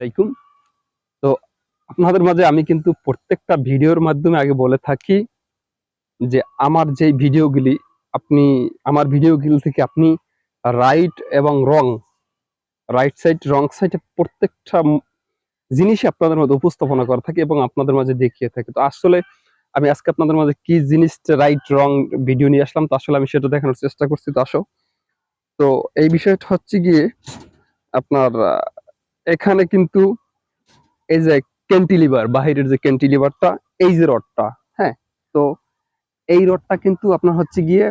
আলাইকুম। তো আপনাদের মাঝে আমি কিন্তু প্রত্যেকটা ভিডিওর মাধ্যমে আগে বলে থাকি যে আমার যে ভিডিওগুলি আপনি, আমার ভিডিওগুলি থেকে আপনি রাইট এবং রং রাইট সাইড রং সাইডে প্রত্যেকটা জিনিসই আপনাদের মধ্যে উপস্থাপনা করা থাকে এবং আপনাদের মাঝে দেখিয়ে থাকি। তো আসলে আমি আজকে আপনাদের মাঝে কি জিনিসটা রাইট রং ভিডিও নিয়ে আসলাম তো আসলে আমি সেটা দেখানোর চেষ্টা করছি। তো আসো। তো এই বিষয়টা হচ্ছে গিয়ে আপনার এখানে কিন্তু এই যে ক্যান্টিলিভার বাহিরের যে ক্যান্টিলিভারটা এই যে রডটা হ্যাঁ? তো এই রডটা কিন্তু আপনার হচ্ছে গিয়ে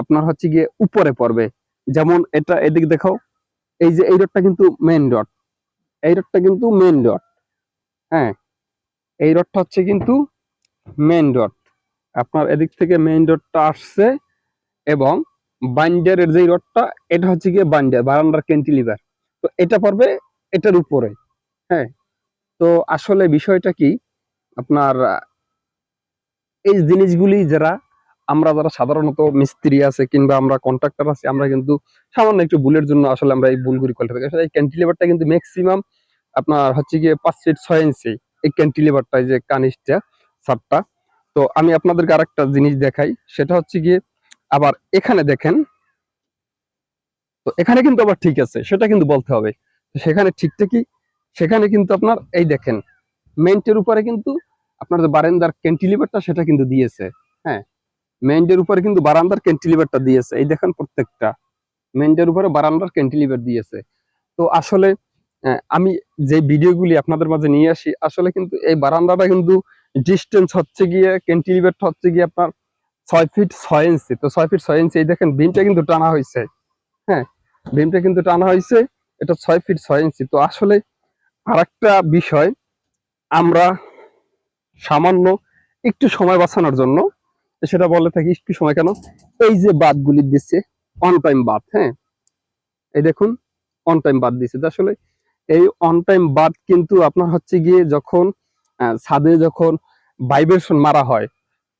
আপনার হচ্ছে গিয়ে উপরে পড়বে। যেমন এটা এদিক দেখাও, এই যে এই রডটা কিন্তু মেইন রড এই রডটা কিন্তু মেইন রড হ্যাঁ? এই রডটা হচ্ছে কিন্তু মেইন রড আপনার এদিক থেকে মেইন রডটা আসছে এবং বাইন্ডারের যে রডটা এটা হচ্ছে গিয়ে বাইন্ডার বারান্দার ক্যান্টিলিভার তো এটা পড়বে, এটার উপরে হ্যাঁ? তো আসলে বিষয়টা কি, আপনার, এই জিনিসগুলি যারা, আমরা যারা সাধারণত মিস্ত্রি আছে কিংবা আমরা কন্ট্রাক্টর আছে, আমরা কিন্তু সামান্য একটু ভুলের জন্য আসলে আমরা এই ভুলগুলি করে থাকি। আসলে এই ক্যান্টিলিভারটা কিন্তু ম্যাক্সিমাম আপনার হচ্ছে গিয়ে পাঁচ ফিট ছয় ইঞ্চি এই ক্যান্টিলিভারটা যে কানিসটা সারটা তো আমি আপনাদেরকে আরেকটা জিনিস দেখাই, সেটা হচ্ছে গিয়ে, আবার এখানে দেখেন তো এখানে কিন্তু আবার ঠিক আছে, সেটা কিন্তু বলতে হবে। সেখানে ঠিকটা কি? সেখানে কিন্তু আপনার, এই দেখেন মেন্টের উপরে কিন্তু আপনার যে বারান্দার ক্যান্টিলিভারটা সেটা কিন্তু দিয়েছে। হ্যাঁ মেন্টের উপরে কিন্তু বারান্দার ক্যান্টিলিভারটা দিয়েছে। এই দেখেন প্রত্যেকটা মেন্টের উপরে বারান্দার ক্যান্টিলিভার দিয়েছে। তো আসলে আমি যে ভিডিওগুলি আপনাদের মাঝে নিয়ে আসি, আসলে কিন্তু এই বারান্দাটা কিন্তু ডিস্টেন্স হচ্ছে গিয়ে ক্যান্টিলিভারটা হচ্ছে গিয়ে আপনার ছয় ফিট ছয় ইঞ্চি তো ছয় ফিট ছয় ইঞ্চি এই দেখেন বিমটা কিন্তু টানা হয়েছে। হ্যাঁ বিমটা কিন্তু টানা হয়েছে, এটা ছয় ফিট ছয় ইঞ্চি তো আসলে আরেকটা বিষয়, আমরা সামান্য একটু সময় বাঁচানোর জন্য, সেটা বলে থাকি একটু সময় কেন, এই যে বাদগুলি দিচ্ছে অন টাইম বাদ হ্যাঁ? এই দেখুন অন টাইম বাদ দিচ্ছে। আসলে এই অন টাইম বাদ কিন্তু আপনার হচ্ছে গিয়ে যখন ছাদে যখন ভাইব্রেশন মারা হয়,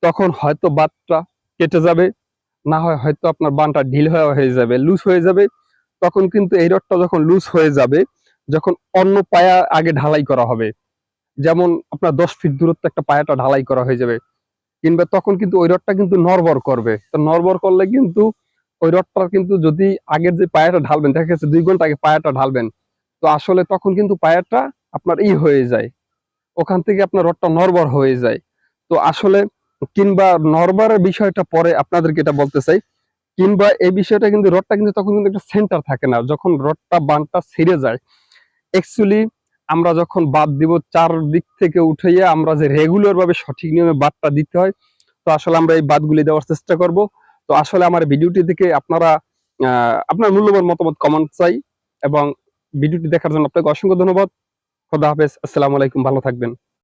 তখন হয়তো বাদটা কেটে যাবে, না হয় হয়তো আপনার বানটা ঢিল হয়ে যাবে লুজ হয়ে যাবে তখন কিন্তু এই রডটা যখন লুজ হয়ে যাবে, যখন অন্য পায়া আগে ঢালাই করা হবে, যেমন আপনার দশ ফিট দূরত্ব একটা পায়াটা ঢালাই করা হয়ে যাবে, কিংবা তখন কিন্তু ওই রডটা কিন্তু নরবর করবে। তো নরবর করলে কিন্তু ওই রডটা কিন্তু যদি আগের যে পায়াটা ঢালবেন, দেখা গেছে দুই ঘণ্টা আগে পায়াটা ঢালবেন, তো আসলে তখন কিন্তু পায়াটা আপনার ই হয়ে যায়, ওখান থেকে আপনার রডটা নরবর হয়ে যায়। তো আসলে কিংবা নরবরের বিষয়টা পরে আপনাদেরকে এটা বলতে চাই কিংবা এই বিষয়টা কিন্তু রডটা কিন্তু তখন কিন্তু একটা সেন্টার থাকে না। যখন রডটা বানটা ছেড়ে যায় অ্যাকচুয়ালি আমরা যখন বাদ দিব চার দিক থেকে উঠাইয়া আমরা যে রেগুলার ভাবে সঠিক নিয়মে বাদটা দিতে হয়, তো আসলে আমরা এই বাদগুলি দেওয়ার চেষ্টা করব। তো আসলে আমার ভিডিওটি থেকে আপনারা আপনার মূল্যবান মতামত কমেন্ট চাই এবং ভিডিওটি দেখার জন্য আপনাকে অসংখ্য ধন্যবাদ। খোদা হাফেজ, আসসালামু আলাইকুম, ভালো থাকবেন।